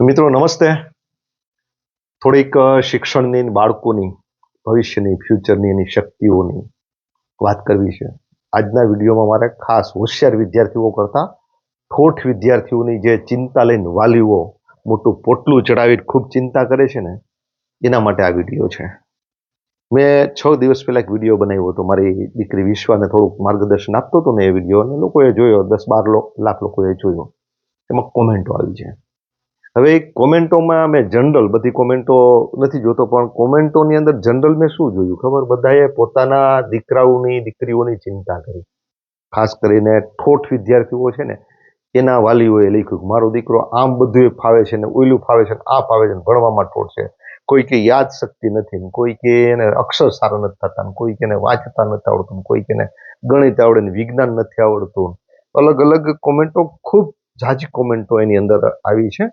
મિત્રો, નમસ્તે. થોડીક શિક્ષણની બાળકોની, ભવિષ્યની ફ્યુચરની એની શક્તિઓની વાત કરવી છે. આજના વિડીયોમાં મારે ખાસ હોશિયાર વિદ્યાર્થીઓ કરતાં ઠોઠ વિદ્યાર્થીઓની જે ચિંતા લઈને વાલીઓ મોટું પોટલું ચડાવી ખૂબ ચિંતા કરે છે ને, એના માટે આ વીડિયો છે. મેં છ દિવસ પહેલાં એક વીડિયો બનાવ્યો હતો. મારી દીકરી વિશ્વાને થોડુંક માર્ગદર્શન આપતો હતો ને એ વીડિયો, અને લોકોએ જોયો, દસ બાર લાખ લોકોએ જોયો. એમાં કોમેન્ટો આવી છે. હવે કોમેન્ટોમાં મેં જનરલ, બધી કોમેન્ટો નથી જોતો, પણ કોમેન્ટોની અંદર જનરલ મેં શું જોયું? ખબર? બધાએ પોતાના દીકરાઓની, દીકરીઓની ચિંતા કરી. ખાસ કરીને ઠોઠ વિદ્યાર્થીઓ છે ને, એના વાલીઓએ લખ્યું મારો દીકરો આમ બધું ફાવે છે ને ઓયલું ફાવે છે ને, આ ફાવે છે ને, ભણવામાં ઠોઠ છે. કોઈ કે યાદ શક્તિ નથી ને, કોઈ કે એને અક્ષર સારા નથી થતા ને, કોઈ કે એને વાંચતા નથી આવડતું કોઈ કેને ગણિત આવડે ને, વિજ્ઞાન નથી આવડતું અલગ અલગ કોમેન્ટો, ખૂબ ઝાઝી કોમેન્ટો એની અંદર આવી છે.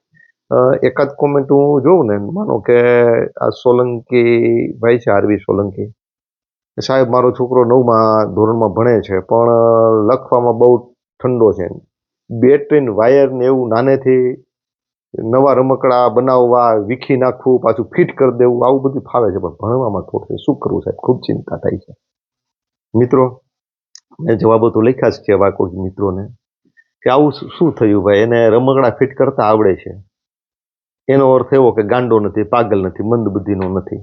એકાદ કોમેન્ટ હું જોઉં ને, માનો કે આ સોલંકી, ભાઈ છે આરવી સોલંકી. સાહેબ મારો છોકરો નવમાં ધોરણમાં ભણે છે, પણ લખવામાં બહુ ઠંડો છે. બેટરીન વાયર ને એવું નાનેથી નવા રમકડા બનાવવા, વીખી નાખવું, પાછું ફિટ કરી દેવું, આવું બધું ફાવે છે, પણ ભણવામાં થોડું શું કરવું સાહેબ? ખૂબ ચિંતા થાય છે. મિત્રો, મેં જવાબો તો લખ્યા જ છે એવા કોઈ મિત્રોને, કે આવું શું થયું ભાઈ? એને રમકડા ફિટ કરતા આવડે છે. એનો અર્થ એવો કે ગાંડો નથી, પાગલ નથી, મંદ બુદ્ધિનો નથી.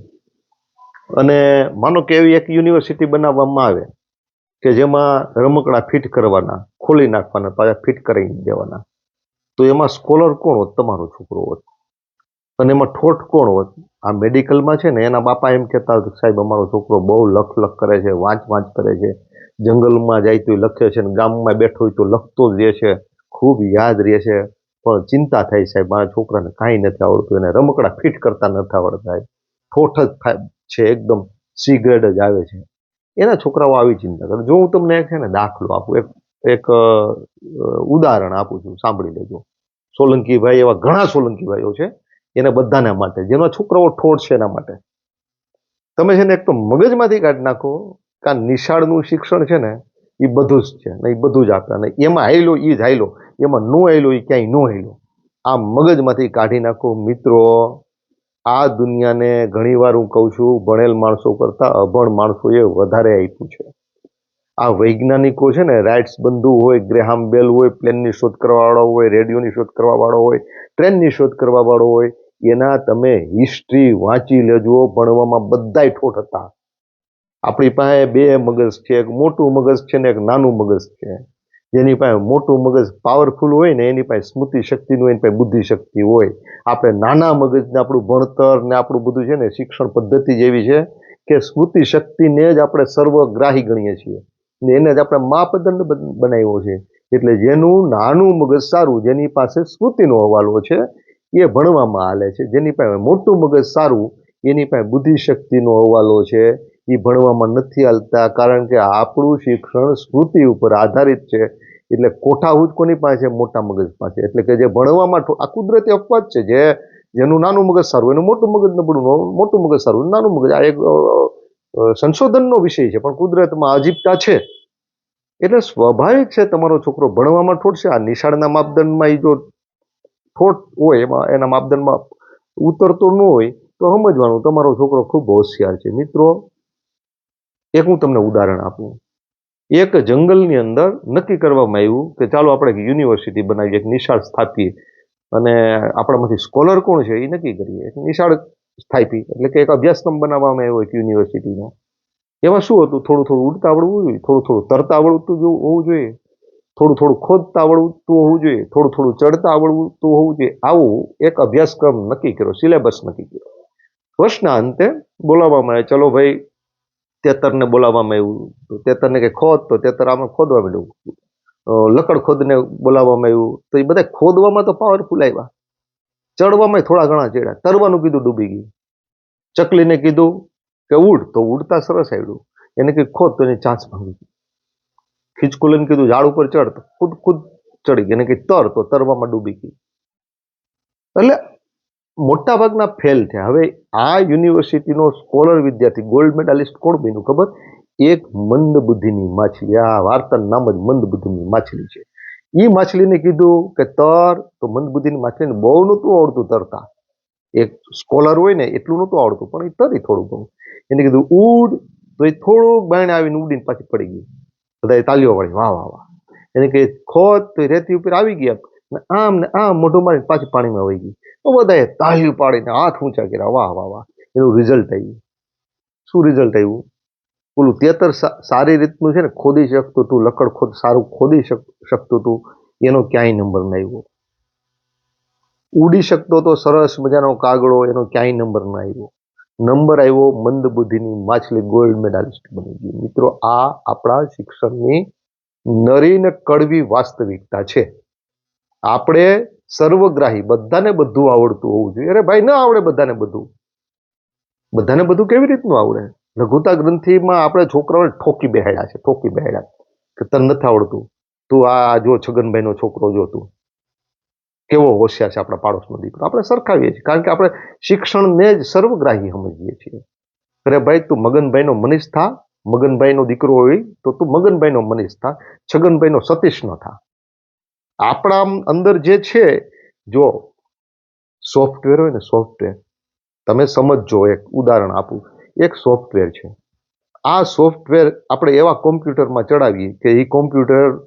અને માનો કે એવી એક યુનિવર્સિટી બનાવવામાં આવે કે જેમાં રમકડા ફિટ કરવાના, ખોલી નાખવાના, પાછા ફિટ કરી દેવાના. તો એમાં સ્કોલર કોણ હોત? તમારો છોકરો હોત. અને એમાં ઠોઠ કોણ હોત? આ મેડિકલમાં છે ને, એના બાપા એમ કહેતા સાહેબ, અમારો છોકરો બહુ લખ લખ કરે છે, વાંચ વાંચ કરે છે. જંગલમાં જાય તો લખે છે ને, ગામમાં બેઠો હોય તો લખતો જ રહે છે, ખૂબ યાદ રહે છે. પણ ચિંતા થાય સાહેબ, મારા છોકરાને કાંઈ નથી આવડતું, એને રમકડા ફિટ કરતા નથી આવડતા ઠોઠ જ છે એકદમ સી ગ્રેડ જ આવે છે. એના છોકરાઓ આવી ચિંતા કરે. જો હું તમને છે ને દાખલો આપું, એક એક ઉદાહરણ આપું છું, સાંભળી લેજો. સોલંકીભાઈ એવા ઘણા સોલંકીભાઈઓ છે, એને બધાના માટે, જેના છોકરાઓ ઠોઠ છે એના માટે. તમે છે ને એક તો મગજમાંથી કાઢી નાખો કારણ નિશાળનું શિક્ષણ છે ને, એ બધું જ છે ને, એ બધું જ આપે. અને એમાં હાયલો એ જ હાયલો એમાં નો હાયલો એ ક્યાંય નો હાયલો આ મગજમાંથી કાઢી નાખો, મિત્રો. આ દુનિયાને ઘણીવાર હું કહું છું, ભણેલ માણસો કરતાં અભણ માણસોએ વધારે આપ્યું છે. આ વૈજ્ઞાનિકો છે ને, રાઇટ્સ બંધુ હોય, ગ્રેહામ બેલ હોય, પ્લેનની શોધ કરવાવાળો હોય, રેડિયોની શોધ કરવાવાળો હોય, ટ્રેનની શોધ કરવાવાળો હોય, એના તમે હિસ્ટ્રી વાંચી લેજો, ભણવામાં બધાય ઠોઠ હતા. આપણી પાસે બે મગજ છે, એક મોટું મગજ છે ને, એક નાનું મગજ છે. જેની પાસે મોટું મગજ પાવરફુલ હોય ને એની પાસે સ્મૃતિ શક્તિનું એની પાસે બુદ્ધિ શક્તિ હોય. આપણે નાના મગજને આપણું ભણતર ને આપણું બધું છે ને શિક્ષણ પદ્ધતિ જેવી છે કે સ્મૃતિ શક્તિને જ આપણે સર્વગ્રાહી ગણીએ છીએ. ને એને જ આપણે માપદંડ બન- બનાવ્યો છે. એટલે જેનું નાનું મગજ સારું, જેની પાસે સ્મૃતિનો હવાલો છે, એ ભણવામાં હાલે છે. જેની પાસે મોટું મગજ સારું, એની પાસે બુદ્ધિ શક્તિનો હવાલો છે, એ ભણવામાં નથી હાલતા. કારણ કે આપણું શિક્ષણ સ્મૃતિ ઉપર આધારિત છે. એટલે કોઠાહૂજ કોની પાસે, મોટા મગજ પાસે. એટલે કે જે ભણવામાં આ કુદરતી અપવાદ છે જે, જેનું નાનું મગજ સારું, એનું મોટું મગજ નબળું મોટું મગજ સારું નાનું મગજ, આ એક સંશોધનનો વિષય છે, પણ કુદરતમાં અજીબતા છે. એટલે સ્વાભાવિક છે તમારો છોકરો ભણવામાં ઠોટશે આ નિશાળના માપદંડમાં એ જો ઠોટ હોય, એમાં, એના માપદંડમાં ઉતરતો ન હોય, તો સમજવાનું, તમારો છોકરો ખૂબ હોશિયાર છે. મિત્રો, એક હું તમને ઉદાહરણ આપું. એક જંગલની અંદર નક્કી કરવામાં આવ્યું કે ચાલો આપણે એક યુનિવર્સિટી બનાવીએ, એક નિશાળ સ્થાપીએ. અને આપણામાંથી સ્કોલર કોણ છે એ નક્કી કરીએ. એક નિશાળ સ્થાપી, એટલે કે એક અભ્યાસક્રમ બનાવવામાં આવ્યો એક યુનિવર્સિટીનો એમાં શું હતું? થોડું થોડું ઉડતા આવડવું જોઈએ, થોડું થોડું તરતા આવડતું હોવું જોઈએ, થોડું થોડું ખોદતા આવડતું હોવું જોઈએ, થોડું થોડું ચડતા આવડતું હોવું જોઈએ. આવું એક અભ્યાસક્રમ નક્કી કર્યો, સિલેબસ નક્કી કર્યો. વર્ષના અંતે બોલાવવામાં આવે ચલો ભાઈ તેતરને બોલાવવામાં આવ્યું. તો તેતરને કે ખોદ, તો તેતર આમાં ખોદવા માંડ્યું. લકડ ખોદને બોલાવવામાં આવ્યું. તો એ બધા ખોદવામાં તો પાવરફુલ આવ્યા. ચડવામાં થોડા ઘણા ચડ્યા. તરવાનું કીધું, ડૂબી ગયું. ચકલીને કીધું કે ઉડ, તો ઉડતા સરસ આવડ્યું. એને કીધું, ખોદ તો એની ચાંચ ભાંગી ગઈ. ખીચકુલીને કીધું, ઝાડ ઉપર ચડ તો ખુદ ખુદ ચડી ગઈ. એને કીધું, તર તો તરવામાં ડૂબી ગઈ. એટલે મોટા ભાગના ફેલ થયા. હવે આ યુનિવર્સિટીનો સ્કોલર વિદ્યાર્થી ગોલ્ડ મેડાલિસ્ટ કોણ બન્યું ખબર? એક મંદ બુદ્ધિની માછલી. આ વાર્તાનું નામ જ મંદ બુદ્ધિની માછલી છે. એ માછલીને કીધું કે, તર, તો મંદબુદ્ધિની માછલીને બહુ નહોતું આવડતું તરતા. એક સ્કોલર હોય ને, એટલું નહોતું આવડતું, પણ એ તરી થોડું ઘણું એને કીધું, ઉડ. તો એ થોડુંક બાયણે આવીને ઉડીને પાછી પડી ગઈ. બધાએ તાલીઓ વાળી, વાહ વાહ એને કહે ખોદ તો એ રેતી ઉપર આવી ગયા. આમ ને આમ મોઢું મારીને પાછી પાણીમાં વહી ગઈ. તો બધાએ તાહી પાડીને હાથ ઊંચા કર્યા. વાહ વાહ વાહ. એનું રિઝલ્ટ આવ્યું. શું રિઝલ્ટ આવ્યું? પેલું તેતર સારી રીતનું છે ને, ખોદી શકતું હતું લકડ ખોદ, સારું ખોદી શક- શકતું હતું એનો ક્યાંય નંબર ન આવ્યો. ઉડી શકતો તો સરસ મજાનો કાગડો એનો ક્યાંય નંબર ન આવ્યો. નંબર આવ્યો મંદ બુદ્ધિની માછલી ગોલ્ડ મેડાલિસ્ટ બની ગઈ. મિત્રો, આ આપણા શિક્ષણની નરી ને કડવી વાસ્તવિકતા છે. આપણે સર્વગ્રાહી, બધાને બધું આવડતું હોવું જોઈએ. અરે ભાઈ, ન આવડે બધાને બધું. બધાને બધું કેવી રીતનું આવડે? લઘુતા ગ્રંથિમાં આપણે છોકરાઓને ઠોકી બેહાડ્યા છે, ઠોકી બેહાડ્યા કે તને નથી આવડતું. તું આ જો છગનભાઈનો છોકરો જો તું. કેવો હોશિયાર છે આપણા પાડોશનો દીકરો. આપણે સરખાવીએ છીએ. કારણ કે આપણે શિક્ષણને જ સર્વગ્રાહી સમજીએ છીએ. અરે ભાઈ, તું મગનભાઈનો મનીષ થા. મગનભાઈનો દીકરો હોય તો તું મગનભાઈનો મનીષ થા. છગનભાઈનો સતીશ ન થા. આપણા અંદર જે છે, જો સોફ્ટવેર હોય ને સોફ્ટવેર તમે સમજજો એક ઉદાહરણ આપું. એક સોફ્ટવેર છે. આ સોફ્ટવેર આપણે એવા કોમ્પ્યુટરમાં ચડાવીએ કે એ કોમ્પ્યુટર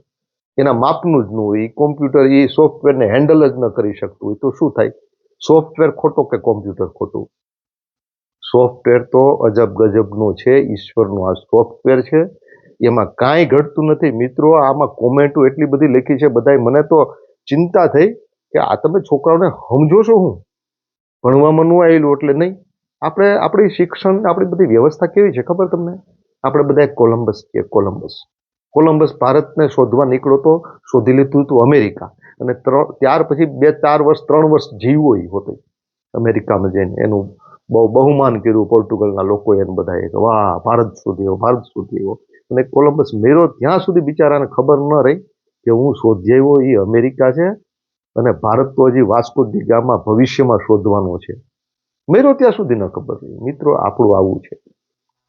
એના માપનું જ ન હોય એ કોમ્પ્યુટર એ સોફ્ટવેરને હેન્ડલ જ ન કરી શકતું હોય. તો શું થાય? સોફ્ટવેર ખોટો કે કોમ્પ્યુટર ખોટું? સોફ્ટવેર તો અજબ ગજબનું છે, ઈશ્વરનું આ સોફ્ટવેર છે. એમાં કાંઈ ઘટતું નથી. મિત્રો, આમાં કોમેન્ટો એટલી બધી લખી છે, બધાય મને તો ચિંતા થઈ કે આ તમે છોકરાઓને સમજો છો હું? ભણવામાં ન આવેલું એટલે નહીં. આપણે, આપણી શિક્ષણ, આપણી બધી વ્યવસ્થા કેવી છે ખબર તમને? આપણે બધા કોલંબસ છીએ કોલંબસ. કોલંબસ ભારતને શોધવા નીકળ્યો તો શોધી લીધું હતું અમેરિકા. અને ત્રણ ત્યાર પછી બે, ચાર વર્ષ, ત્રણ વર્ષ જીવવો એ હોતો. અમેરિકામાં જઈને એનું બહુ બહુમાન કર્યું પોર્ટુગલના લોકોએ એને બધાએ વાહ, ભારત શોધી આવ્યો ભારત શોધી આવ્યો અને કોલંબસ મેરો ત્યાં સુધી બિચારાને ખબર ન રહી કે હું શોધી એ અમેરિકા છે અને ભારત તો હજી વાસ્કો દી ગામમાં ભવિષ્યમાં શોધવાનો છે. મેરો ત્યાં સુધી ન ખબર રહી. મિત્રો, આપણું આવું છે.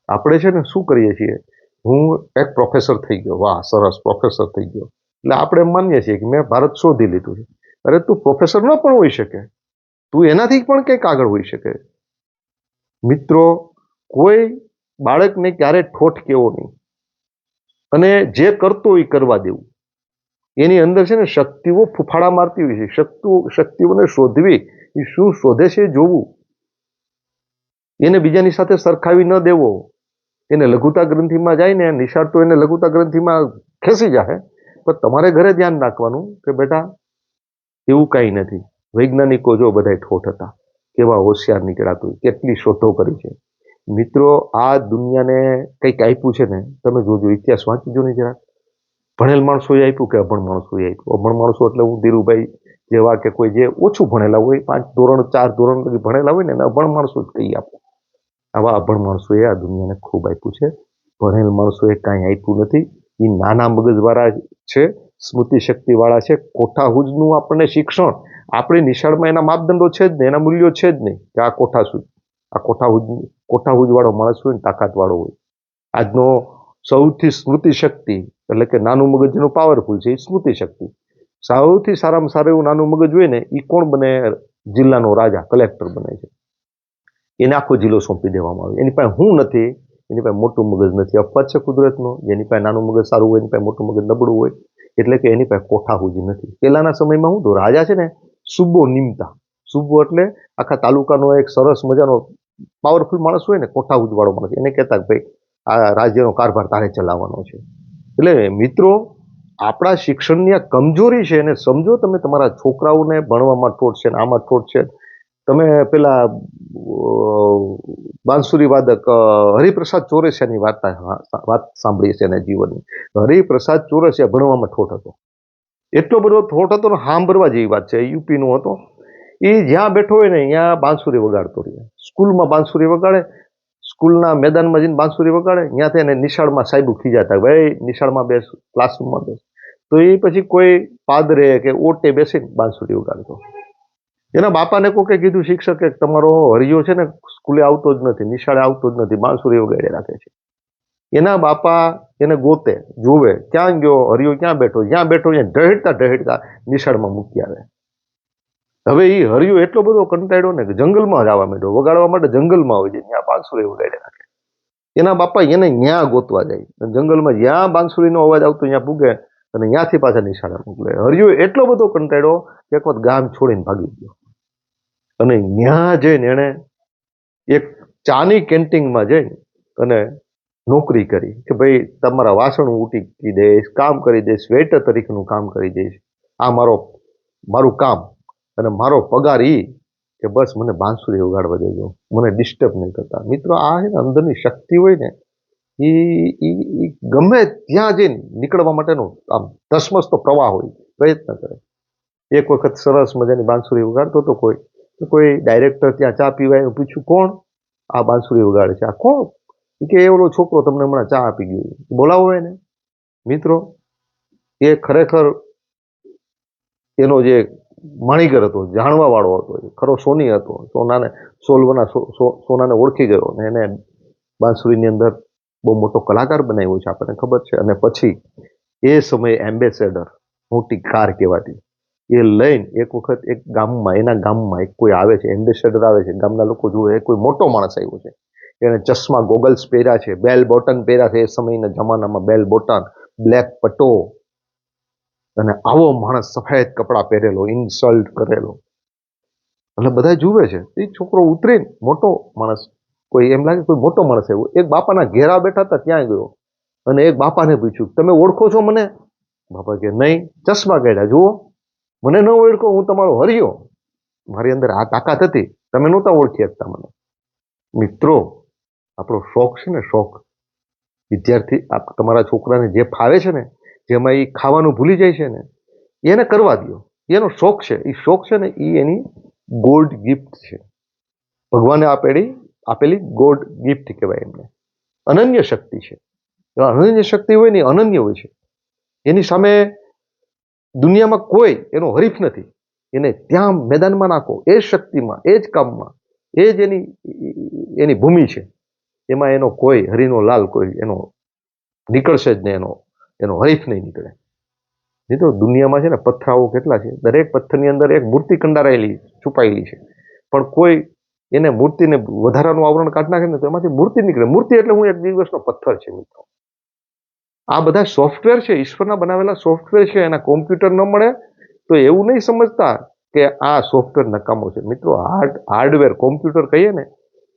આપણે છે ને શું કરીએ છીએ? હું એક પ્રોફેસર થઈ ગયો. વાહ, સરસ પ્રોફેસર થઈ ગયો. એટલે આપણે માનીએ છીએ કે મેં ભારત શોધી લીધું છે. અરે, તું પ્રોફેસર ન પણ હોઈ શકે. તું એનાથી પણ કંઈક આગળ હોઈ શકે. મિત્રો, કોઈ બાળકને ક્યારે ઠોઠ કેવો નહીં. અને જે કરતો એ કરવા દેવું. એની અંદર છે ને શક્તિઓ ફૂફાડા મારતી હોય છે. શક્તિઓ શક્તિઓને શોધવી એ શું શોધે છે જોવું. એને બીજાની સાથે સરખાવી ન દેવો. એને લઘુતા ગ્રંથિમાં જાય ને નિશાળ તો એને લઘુતા ગ્રંથિમાં ખેંચી જાય પણ તમારે ઘરે ધ્યાન રાખવાનું કે બેટા, એવું કાંઈ નથી. વૈજ્ઞાનિકો જો બધા ઠોઠ હતા. કેવા હોશિયાર નીકળ્યા કેટલી શોધો કરી છે. મિત્રો, આ દુનિયાને કંઈક આપ્યું છે ને, તમે જોજો, ઇતિહાસ વાંચજો ને જરા ભણેલ માણસોએ આપ્યું કે અભણ માણસોએ આપ્યું? અભણ માણસો એટલે હું ધીરુભાઈ જેવા કે કોઈ જે ઓછું ભણેલા હોય, પાંચ ધોરણ, ચાર ધોરણ લગી ભણેલા હોય ને, એને અભણ માણસો જ કહી આપો. આવા અભણ માણસોએ આ દુનિયાને ખૂબ આપ્યું છે. ભણેલ માણસોએ કાંઈ આપ્યું નથી. એ નાના મગજવાળા છે સ્મૃતિ શક્તિવાળા છે, કોઠાહુજનું આપણને શિક્ષણ. આપણી નિશાળમાં એના માપદંડો છે જ નહીં એના મૂલ્યો છે જ નહીં. કે આ કોઠાસુજ આ કોઠાહુજ કોઠાહુજવાળો માણસ હોય ને, તાકાતવાળો હોય. આજનો સૌથી સ્મૃતિ શક્તિ, એટલે કે નાનું મગજ જેનું પાવરફુલ છે, એ સ્મૃતિ શક્તિ. સૌથી સારામાં સારું એવું નાનું મગજ હોય ને, એ કોણ બને? જિલ્લાનો રાજા કલેક્ટર બને છે. એને આખો જિલ્લો સોંપી દેવામાં આવે. એની પાસે હું નથી, એની પાસે મોટું મગજ નથી. અપવાદ છે કુદરતનો, જેની પાસે નાનું મગજ સારું હોય, એની પાસે મોટું મગજ નબળું હોય, એટલે કે એની પાસે કોઠાહુજી નથી. પહેલાના સમયમાં હું તો રાજા છે ને સુબો નિમતા સુબો એટલે આખા તાલુકાનો એક સરસ મજાનો પાવરફુલ માણસ હોય ને, કોઠા ઉજવાળો માણસ. એને કહેતા કે ભાઈ, આ રાજ્યનો કારભાર તારે ચલાવવાનો છે. એટલે મિત્રો, આપણા શિક્ષણની આ કમજોરી છે એને સમજો, તમે તમારા છોકરાઓને ભણવામાં ઠોટ છે ને આમાં ઠોટ છે. તમે પેલા બાંસુરી વાદક હરિપ્રસાદ ચોરસિયાની વાર્તા વાત સાંભળી છે એના જીવનની. હરિપ્રસાદ ચોરસિયા ભણવામાં ઠોટ હતો. એટલો બધો ઠોટ હતો ને સાંભળવા જેવી વાત છે. યુપીનો હતો. એ જ્યાં બેઠો હોય ને ત્યાં બાંસુરી વગાડતો રહે. સ્કૂલમાં બાંસુરી વગાડે, સ્કૂલના મેદાનમાં જઈને બાંસુરી વગાડે, ત્યાંથી એને નિશાળમાં સાહેબ ખીજાતા ભાઈ, નિશાળમાં બેસ ક્લાસરૂમમાં બેસ. તો એ પછી કોઈ પાદરે કે ઓટે બેસીને બાંસુરી વગાડતો. એના બાપાને કોકે કીધું, શિક્ષકે, તમારો હરિયો છે ને, સ્કૂલે આવતો જ નથી, નિશાળે આવતો જ નથી, બાંસુરી વગાડી રાખે છે. એના બાપા એને ગોતે, જોવે, ક્યાં ગયો હરિયો, ક્યાં બેઠો? જ્યાં બેઠો ત્યાં ઢહેડતા ઢહેડતા નિશાળમાં મૂકી આવે. હવે એ હરિયો એટલો બધો કંટાળ્યો ને કે જંગલમાં જવા માંડ્યો. વગાડવા માટે જંગલમાં હોય છે. ત્યાં બાંસુરી વગાડ્યા રાખે એના બાપા એને ન્યા ગોતવા જાય. જંગલમાં જ્યાં બાંસુરીનો અવાજ આવતો ત્યાં પૂગે અને ત્યાંથી પાછા નિશાળે મોકલે. હરિયો એટલો બધો કંટાળ્યો કે એક વખત ગામ છોડીને ભાગી ગયો. અને ત્યાં જઈને એણે એક ચાની કેન્ટીનમાં જઈને અને નોકરી કરી કે ભાઈ તમારા વાસણ ઉટી દઈશ કામ કરી દઈશ વેટર તરીકેનું કામ કરી દઈશ આ મારો, મારું કામ. અને મારો પગાર એ કે બસ મને બાંસુરી ઉગાડવા દેજો. મને ડિસ્ટર્બ નહીં કરતા. મિત્રો, આ છે ને અંદરની શક્તિ હોય ને એ ગમે ત્યાં જઈને નીકળવા માટેનો આમ ધસમસતો પ્રવાહ હોય. પ્રયત્ન કરે. એક વખત સરસ મજાની બાંસુરી ઉગાડતો તો કોઈ તો કોઈ ડાયરેક્ટર ત્યાં ચા પીવાય એવું પૂછ્યું, કોણ આ બાંસુરી ઉગાડે છે? આ કોણ? કે કે ઓલો છોકરો તમને હમણાં ચા આપી ગયો બોલાવો એને. મિત્રો, એ ખરેખર એનો જે માણીગર હતો જાણવા વાળો હતો ખરો સોની હતો. સોનાને, સોલવના સોનાને ઓળખી ગયો અને એને બાંસુરીની અંદર બહુ મોટો કલાકાર બનાવ્યો છે આપણને ખબર છે. અને પછી એ સમયે એમ્બેસેડર મોટી કાર કહેવાતી, એ લઈને એક વખત એક ગામમાં, એના ગામમાં એક કોઈ આવે છે એમ્બેસેડર આવે છે, ગામના લોકો જુએ, એ કોઈ મોટો માણસ આવ્યો છે. એને ચશ્મા ગોગલ્સ પહેર્યા છે બેલ બોટન પહેર્યા છે. એ સમયના જમાનામાં બેલ બોટન બ્લેક પટ્ટો અને આવો માણસ સફેદ કપડાં પહેરેલો ઇન્સલ્ટ કરેલો. એટલે બધા જુએ છે, એ છોકરો ઉતરીને મોટો માણસ, કોઈ એમ લાગે કોઈ મોટો માણસ આવ્યો. એક બાપાના ઘેરા બેઠા હતા, ત્યાં ગયો. અને એક બાપાને પૂછ્યું, તમે ઓળખો છો મને? બાપા કે, નહીં. ચશ્મા કાઢ્યા, જુઓ. મને ન ઓળખો, હું તમારો હરિયો. મારી અંદર આ તાકાત હતી. તમે નહોતા ઓળખી શકતા મને. મિત્રો, આપણો શોખ છે ને, શોખ. વિદ્યાર્થી તમારા છોકરાને જે ફાવે છે ને જેમાં એ ખાવાનું ભૂલી જાય છે ને, એને કરવા દો એનો શોખ છે. એ શોખ છે ને એ એની ગોલ્ડ ગિફ્ટ છે. ભગવાને આપેલી આપેલી ગોલ્ડ ગિફ્ટ કહેવાય એમને. અનન્ય શક્તિ છે. અનન્ય શક્તિ હોય ને અનન્ય હોય છે. એની સામે દુનિયામાં કોઈ એનો હરીફ નથી. એને ત્યાં મેદાનમાં નાખો. એ જ શક્તિમાં, એ જ કામમાં, એ જ એની એની ભૂમિ છે. એમાં એનો કોઈ હરિનો લાલ કોઈ એનો નીકળશે જ ને એનો એનો હરીફ નહીં નીકળે. નહીં તો દુનિયામાં છે ને પથ્થરાઓ કેટલા છે? દરેક પથ્થરની અંદર એક મૂર્તિ કંડારાયેલી, છુપાયેલી છે. પણ કોઈ એને મૂર્તિને વધારાનું આવરણ કાઢી નાખે ને તો એમાંથી મૂર્તિ નીકળે. મૂર્તિ એટલે હું એક દિવસનો પથ્થર છે, મિત્રો. આ બધા સોફ્ટવેર છે, ઈશ્વરના બનાવેલા સોફ્ટવેર છે, એના કોમ્પ્યુટર ન મળે તો એવું નહીં સમજતા કે આ સોફ્ટવેર નકામો છે. મિત્રો, હાર્ડ, હાર્ડવેર, કોમ્પ્યુટર કહીએ ને,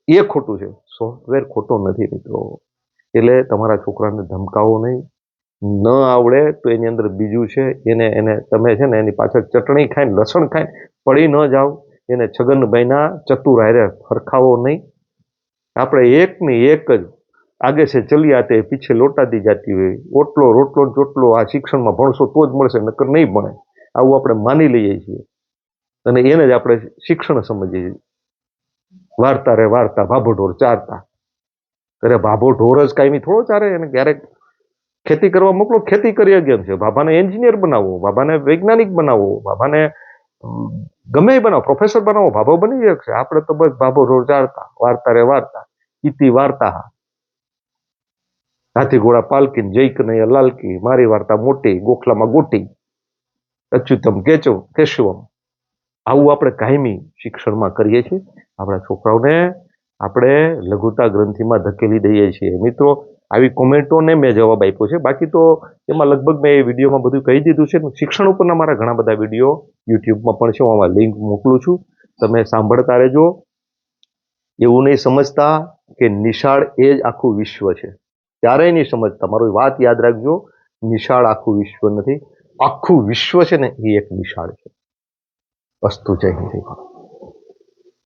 એ ખોટું છે. સોફ્ટવેર ખોટો નથી, મિત્રો. એટલે તમારા છોકરાને ધમકાવો નહીં. ન આવડે તો એની અંદર બીજું છે, એને એને તમે છે ને એની પાછળ ચટણી ખાઈને, લસણ ખાઈને પડી ન જાઓ એને છગનભાઈના ચતુર હારે ફરખાવો નહીં. આપણે એકની એક જ આગે છે ચલિયા તે પીછે લોટાતી જતી હોય. ઓટલો રોટલો ચોટલો આ શિક્ષણમાં ભણશો તો જ મળશે, નકર નહીં ભણે. આવું આપણે માની લઈએ છીએ. અને એને જ આપણે શિક્ષણ સમજીએ છીએ. વાર્તા રે વાર્તા ભાભો ઢોર ચારતા. અરે ભાભો ઢોર જ કાયમી થોડો ચારે, એને ક્યારેક ખેતી કરવા મોકલો, ખેતી કરી કેમ છે. બાબાને એન્જિનિયર બનાવો, બાબાને વૈજ્ઞાનિક બનાવો, બાબાને ગમે બનાવો પ્રોફેસર બનાવો ભાભો બની શકશે આપણે તો બસ ભાભો ચારતા વાર્તા રે વાર્તા ઇતિ વાર્તા. હાથી ઘોડા પાલકી જય કનૈયા લાલકી, મારી વાર્તા મોટી, ગોખલામાં ગોટી. અચ્યુતમ કેચવ કેશવમ. આવું આપણે કાયમી શિક્ષણમાં કરીએ છીએ. આપણા છોકરાઓને આપણે લઘુતા ગ્રંથિમાં ધકેલી દઈએ છીએ. મિત્રો આવી કોમેન્ટોને મેં જવાબ આપ્યો છે. બાકી તો એમાં લગભગ મેં એ વિડીયોમાં બધું કહી દીધું છે. શિક્ષણ ઉપરના મારા ઘણા બધા વીડિયો યુટ્યુબમાં પણ છે. હું આમાં લિંક મોકલું છું. તમે સાંભળતા રહેજો. એવું નહીં સમજતા કે નિશાળ એ જ આખું વિશ્વ છે. ક્યારેય નહીં સમજતા. મારી વાત યાદ રાખજો. નિશાળ આખું વિશ્વ નથી. આખું વિશ્વ છે ને એ એક નિશાળ છે. અસ્તુ જય હિન્દ.